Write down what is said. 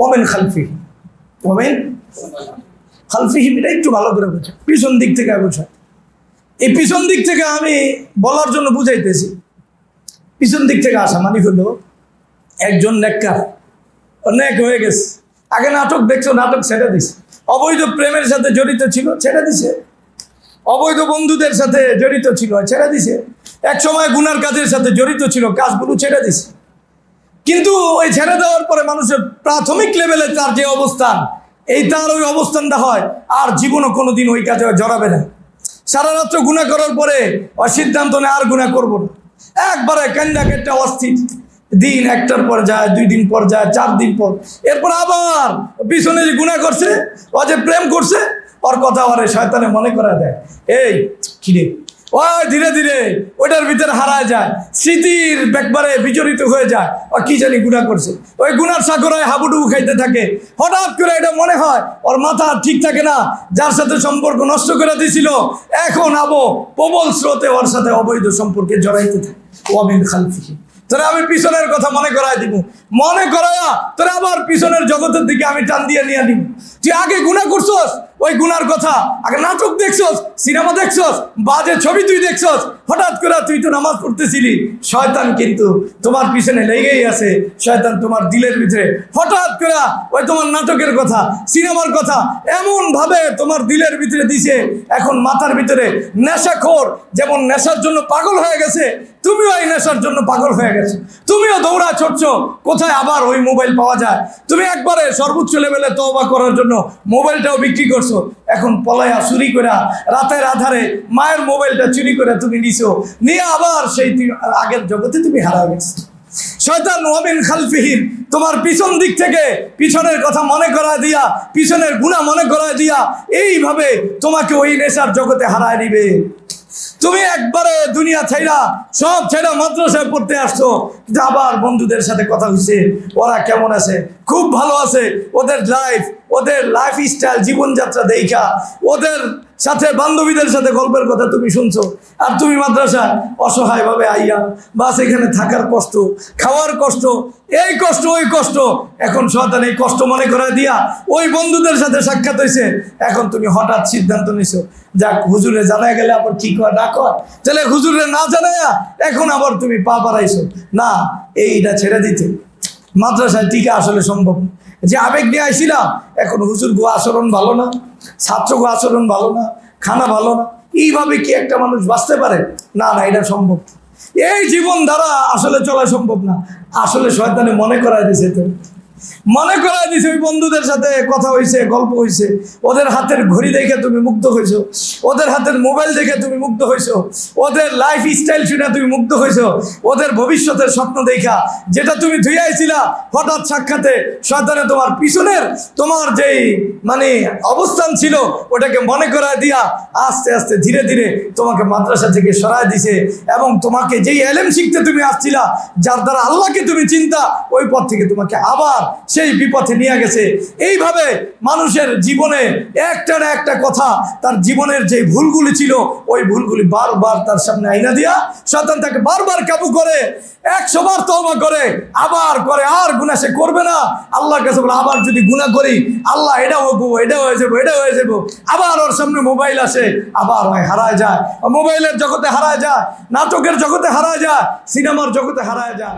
Women খালফি women খালফিহিম এটা একটু ভালো করে বোঝা পিছন দিক থেকে বোঝা এই পিছন দিক থেকে আমি বলার জন্য বুঝাইতেছি। পিছন দিক থেকে আসা মানে হলো একজন নেককার। অনেক হয়ে গেছে। আগে নাটক দেখছ, নাটক ছেড়ে দিছে। অবৈধ প্রেমের সাথে জড়িত ছিল, ছেড়ে দিছে। অবৈধ বন্ধুদের সাথে জড়িত ছিল, ছেড়ে দিছে। এক সময় গুনার কাজের সাথে জড়িত ছিল, কাজগুলো ছেড়ে দিছে। কিন্তু ওই ছেড়ে দেওয়ার পরে মানুষের প্রাথমিক লেভেলে তার যে অবস্থান, এই তার ওই অবস্থানটা হয়, আর জীবনও কোনোদিন ওই কাজে জড়াবে না। সারা রাত্র গুণা করার পরে ওই সিদ্ধান্ত নেয় আর গুণা করব না। একবারে কান্ডা কেটটা অস্থির। দিন একটার পর যায়, দুই দিন পর যায়, চার দিন পর। এরপর আবার পিছনে যে গুণা করছে ও যে প্রেম করছে, ওর কথা ওরে শয়তানে মনে করা দেয়, এই কিরে ও, ধীরে ধীরে। ওইটার ভিতরে হারায় যায়। স্মৃতির একবারে বিচরিত হয়ে যায়। ও, কি জানি গুণা করছে। ওই গুণার সাগরায় হাবুডুবু খাইতে থাকে। হঠাৎ করে এটা মনে হয়, ওর মাথা ঠিক থাকে না। যার সাথে সম্পর্ক নষ্ট করে দিছিল। এখন আবো প্রবল স্রোতে ওর সাথে অবৈধ সম্পর্কে জড়াইতে থাকে। ওয়ামিন খালফিহি। তোরা আমি পিছনের কথা মনে করাই দিব। মনে করায়া তোরা আবার পিছনের জগতের দিকে আমি টান দিয়ে নিয়ে দিব তুই আগে গুণা করছস? ওই গুনার কথা। আগে নাটক দেখছস, সিনেমা দেখছস, বাজে ছবি তুই দেখছস, হঠাৎ করে তুই তো নামাজ পড়তেছিলি। শয়তান কিন্তু তোমার পিছনে লেগেই আছে, শয়তান তোমার দিলের ভিতরে। হঠাৎ করে ওই তোমার নাটকের কথা, সিনেমার কথা এমন ভাবে তোমার দিলের ভিতরে দিছে। এখন মাথার ভিতরে নেশাখোর যেমন নেশার জন্য পাগল হয়ে গেছে, তুমিও এই নেশার জন্য পাগল হয়ে গেছো। তুমিও দৌড়া ছড়ছ কোথায় আবার ওই মোবাইল পাওয়া যায়? তুমি একবারে সর্বোচ্চ লেভেলে তওবা করার জন্য মোবাইলটাও বিক্রি করছ। এখন পলায়া চুরি করে রাতের আধারে মায়ের মোবাইলটা চুরি করে তুমি নিছো, নিয়ে আবার সেই আগের জগতে তুমি হারা গেছো। শয়তান ওয়াবিন খালফিহীন তোমার পিছন দিক থেকে পিছনের কথা মনে করা দিয়া, পিছনের গুণা মনে করা দিয়া, এইভাবে তোমাকে ওই নেশার জগতে হারায় নিবে তুমি একবারে দুনিয়া ছাইরা সব ছেড়া মাদ্রাসায় পড়তে আসছো। আবার বন্ধুদের সাথে কথা হয়েছে ওরা কেমন আছে? খুব ভালো আছে। ওদের লাইফ ওদের লাইফ স্টাইল জীবনযাত্রা দেখা, ওদের সাথে বান্ধবীদের সাথে গল্পের কথা তুমি শুনছো, আর তুমি মাদ্রাসায় অসহায়ভাবে আইয়া বাস এখানে থাকার কষ্ট, খাওয়ার কষ্ট, এই কষ্ট, ওই কষ্ট, এখন শয়তান এই কষ্ট মনে করে দিয়া ওই বন্ধুদের সাথে সাক্ষাৎ হয়েছে এখন তুমি হঠাৎ সিদ্ধান্ত নিছো, যাক, হুজুরে জানা গেলে আবার কি কয়, না কয়। তাহলে হুজুরে না জানায়া এখন আবার তুমি পা বাড়াইছো। না, এইটা ছেড়ে দিতে। মাদ্রাসায় টিকা আসলে সম্ভব। যে আবেগ নিয়ে আইছিলাম, এখন হুজুর গো আচরণ ভালো না, ছাত্র গো আচরণ ভালো না, খানা ভালো না, এইভাবে কি একটা মানুষ বাঁচতে পারে? না না, এটা সম্ভব। এই জীবন দ্বারা আসলে চলা সম্ভব না। আসলে শয়তানে মনে করা যে তো। মনে করাই দিছে, ওই বন্ধুদের সাথে কথা হয়েছে গল্প হয়েছে ওদের হাতের ঘড়ি দেখে তুমি মুগ্ধ হয়েছো ওদের হাতের মোবাইল দেখে তুমি মুগ্ধ হয়েছো ওদের লাইফ স্টাইল শুনে তুমি মুগ্ধ হয়েছো ওদের ভবিষ্যতের স্বপ্ন দেখা। যেটা তুমি ধুইয়াইছিলা হঠাৎ সাক্ষাতে শয়তানে তোমার পিছনের, তোমার যেই মানে অবস্থান ছিল, ওটাকে মনে করায় দিয়া আস্তে আস্তে ধীরে ধীরে তোমাকে মাদ্রাসা থেকে সরায় দিছে এবং তোমাকে যেই এলেম শিখতে তুমি আসছিলা, যার দ্বারা আল্লাহকে তুমি চিন্তা, ওই পথ থেকে তোমাকে আবার সেই বিপথে নিয়ে গেছে। এইভাবে মানুষের জীবনে একটা না একটা কথা, তার জীবনের যে ভুলগুলি ছিল, ওই ভুলগুলি বারবার তার সামনে আইনা দিয়া শয়তান তাকে বারবার কাবু করে, একশো বার করে, আবার করে, আর গুণা সে করবে না। আল্লাহর কাছে বলে, আবার যদি গুণা করি, আল্লাহ এটা হোক এটা হয়ে যাব, এটা হয়ে যাব। আবার ওর সামনে মোবাইল আসে, আবার হয় হারায় যায়। মোবাইলের জগতে হারায় যায়, নাটকের জগতে হারায় যায়, সিনেমার জগতে হারায় যায়।